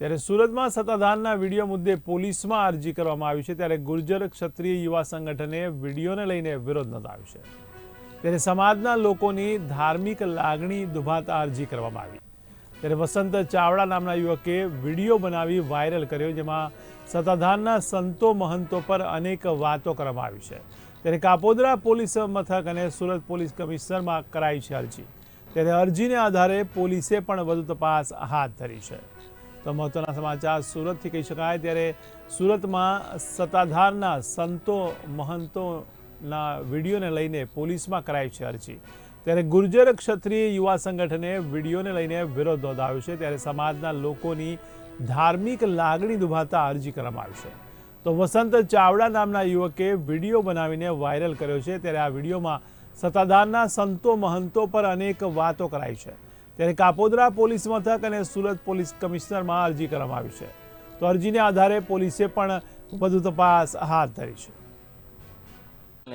ત્યારે સુરતમાં સત્તાધારના વીડિયો મુદ્દે પોલીસમાં અરજી કરવામાં આવી છે. ત્યારે ગુર્જર ક્ષત્રિય યુવા સંગઠને વિડીયોને લઈને વિરોધ નોંધાવ્યો છે. ત્યારે સમાજના લોકોની ધાર્મિક લાગણી દુભાતા અરજી કરવામાં આવી. ત્યારે વસંત ચાવડા નામના યુવકે વીડિયો બનાવી વાયરલ કર્યો, જેમાં સત્તાધારના સંતો મહંતો પર અનેક વાતો કરવામાં આવી છે. ત્યારે કાપોદરા પોલીસ મથક અને સુરત પોલીસ કમિશનરમાં કરાઈ છે અરજી. ત્યારે અરજીને આધારે પોલીસે પણ વધુ તપાસ હાથ ધરી છે. તો મહત્વના સમાચાર સુરતથી કહી શકાય. ત્યારે સુરતમાં સત્તાધારના સંતો, મહંતોના વિડીયોને લઈને પોલીસમાં કરાઈ છે અરજી. ત્યારે ગુર્જર ક્ષત્રિય યુવા સંગઠને વિડીયોને લઈને વિરોધ નોંધાવ્યો છે. ત્યારે સમાજના લોકોની ધાર્મિક લાગણી દુભાતા અરજી કરવામાં આવી છે. તો વસંત ચાવડા નામના યુવકે વીડિયો બનાવીને વાયરલ કર્યો છે. ત્યારે આ વિડીયોમાં સત્તાધારના સંતો, મહંતો પર અનેક વાતો કરાઈ છે. ત્યારે કાપોદરા પોલીસ મથક અને સુરત પોલીસ કમિશનરમાં અરજી કરવામાં આવી છે. તો અરજીને આધારે પોલીસે પણ વધુ તપાસ હાથ ધરી છે.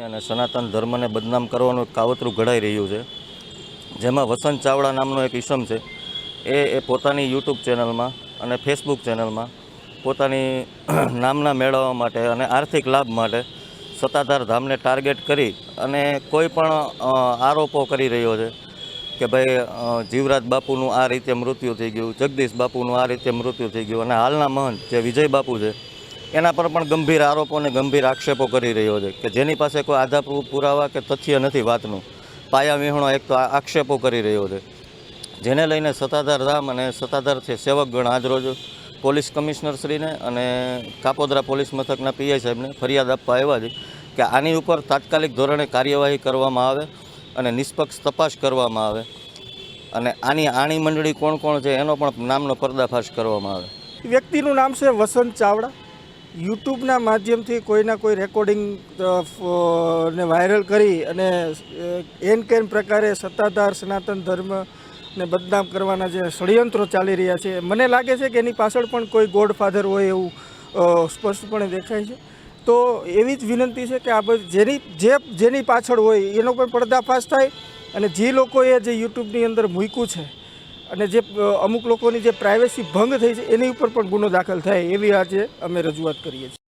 અને સનાતન ધર્મને બદનામ કરવાનું એક કાવતરું ઘડાઈ રહ્યું છે. જેમાં વસંત ચાવડા નામનો એક ઈસમ છે. એ એ પોતાની યુટ્યુબ ચેનલમાં અને ફેસબુક ચેનલમાં પોતાની નામના મેળવવા માટે અને આર્થિક લાભ માટે સત્તાધાર ધામને ટાર્ગેટ કરી અને કોઈ પણ આરોપો કરી રહ્યો છે. કે ભાઈ જીવરાજ બાપુનું આ રીતે મૃત્યુ થઈ ગયું, જગદીશ બાપુનું આ રીતે મૃત્યુ થઈ ગયું અને હાલના મહંત જે વિજય બાપુ છે, એના પર પણ ગંભીર આરોપો અને ગંભીર આક્ષેપો કરી રહ્યો છે કે જેની પાસે કોઈ આધાર પુરાવા કે તથ્ય નથી વાતનું. પાયા વિહોણો એક તો આક્ષેપો કરી રહ્યો છે. જેને લઈને સત્તાધાર ધામ અને સત્તાધાર છે સેવકગણ આજરોજ પોલીસ કમિશનરશ્રીને અને કાપોદરા પોલીસ મથકના પીઆઈ સાહેબને ફરિયાદ આપવા આવ્યા છે કે આની ઉપર તાત્કાલિક ધોરણે કાર્યવાહી કરવામાં આવે અને નિષ્પક્ષ તપાસ કરવામાં આવે. અને આની આણી મંડળી કોણ કોણ છે એનો પણ નામનો પર્દાફાશ કરવામાં આવે. વ્યક્તિનું નામ છે વસંત ચાવડા. યુટ્યુબના માધ્યમથી કોઈના કોઈ રેકોર્ડિંગ ને વાયરલ કરી અને એન કેન પ્રકારે સત્તાધાર, સનાતન ધર્મ ને બદનામ કરવાના જે ષડયંત્રો ચાલી રહ્યા છે. મને લાગે છે કે એની પાછળ પણ કોઈ ગોડફાધર હોય એવું સ્પષ્ટપણે દેખાય છે. તો એવી જ વિનંતી છે કે આ જેની, જે, જેની પાછળ હોય એનો પણ પર્દાફાશ થાય અને જે લોકોએ જે યુટ્યુબની અંદર મૂક્યું છે અને જે અમુક લોકોની જે પ્રાઇવેસી ભંગ થઈ છે એની ઉપર પણ ગુનો દાખલ થાય એવી આજે અમે રજૂઆત કરીએ છીએ.